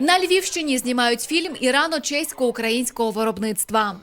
На Львівщині знімають фільм ірано-чесько-українського виробництва.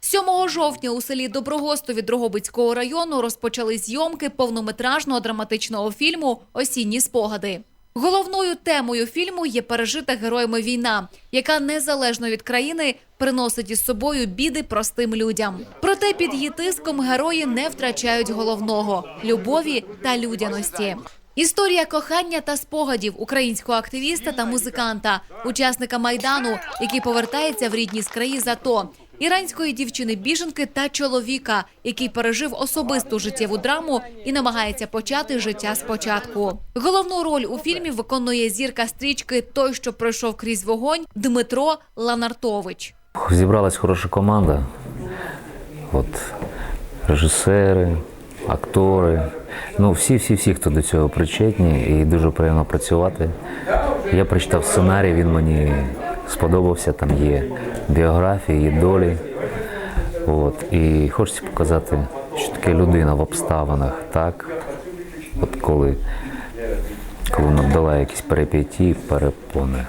7 жовтня у селі Доброгостові Дрогобицького району розпочали зйомки повнометражного драматичного фільму Осінні спогади. Головною темою фільму є пережита героями війна, яка незалежно від країни приносить із собою біди простим людям. Проте під її тиском герої не втрачають головного любові та людяності. Історія кохання та спогадів українського активіста та музиканта, учасника майдану, який повертається в рідні з краї з АТО, іранської дівчини-біженки та чоловіка, який пережив особисту життєву драму і намагається почати життя спочатку. Головну роль у фільмі виконує зірка стрічки Той, що пройшов крізь вогонь Дмитро Ланартович. Зібралась хороша команда. От режисери, актори. Ну, всі, всі, всі, хто до цього причетні, і дуже приємно працювати. Я прочитав сценарій, він мені сподобався. Там є біографії, є долі. От. І хочеться показати, що таке людина в обставинах, так? От коли, коли вона дала якісь перипетії, перепони.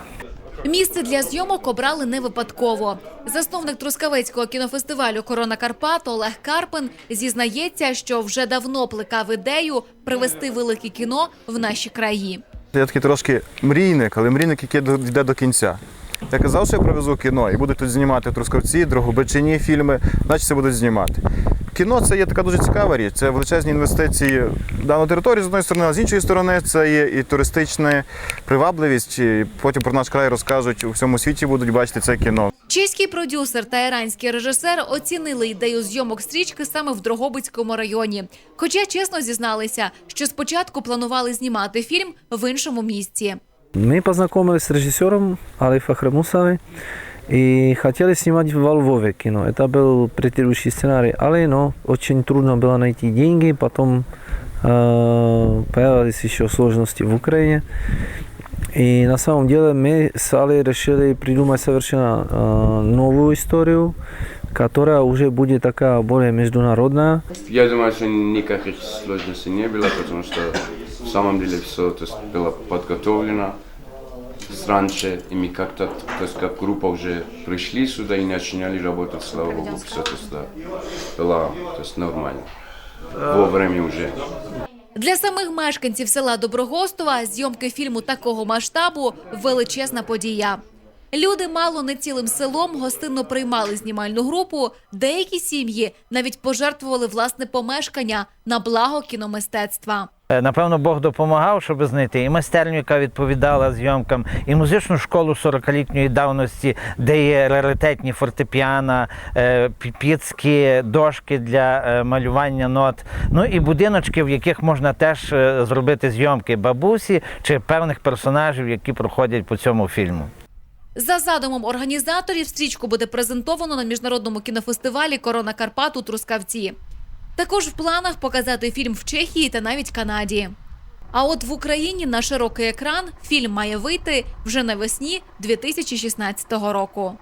Місце для зйомок обрали не випадково. Засновник Трускавецького кінофестивалю Корона Карпат Олег Карпин зізнається, що вже давно плекав ідею привести велике кіно в наші краї. Я такий трошки мрійник, але мрійник, який йде до кінця. Я казав, що я привезу кіно і буду тут знімати в Трускавці, Дрогобичині фільми, значить це будуть знімати. Кіно це є така дуже цікава річ. Це величезні інвестиції в дану територію з однієї сторони, а з іншої сторони це є і туристична привабливість. І потім про наш край розкажуть у всьому світі будуть бачити це кіно. Чеський продюсер та іранський режисер оцінили ідею зйомок стрічки саме в Дрогобицькому районі. Хоча чесно зізналися, що спочатку планували знімати фільм в іншому місці. Мы познакомились с режиссером Али Фахремусовой и хотели снимать во Львове кино. Это был предыдущий сценарий, але но очень трудно было найти деньги, потом э, появились еще сложности в Украине. И на самом деле мы с Али решили придумать совершенно э, новую историю, которая уже будет такая более международная. Я думаю, что никаких сложностей не было, потому что в самом деле все то есть, было подготовлено с Раньше, и мы как-то, то есть как группа уже пришли сюда и начинали работать, слава богу, все то есть, было то есть, нормально. Вовремя уже. Для самих мешканців села Доброгостова зйомки фільму такого масштабу величезна подія. Люди мало не цілим селом гостинно приймали знімальну групу. Деякі сім'ї навіть пожертвували власне помешкання на благо кіномистецтва. Е, Напевно, Бог допомагав, щоб знайти і майстерню, яка відповідала зйомкам, і музичну школу 40-літньої давності, де є раритетні фортепіана, е, дошки для е, малювання нот. Ну і будиночки, в яких можна теж зробити зйомки бабусі чи певних персонажів, які проходять по цьому фільму. За задумом організаторів, стрічку буде презентовано на міжнародному кінофестивалі Корона Карпат у Трускавці. Також в планах показати фільм в Чехії та навіть Канаді. А от в Україні на широкий екран фільм має вийти вже навесні 2016 року.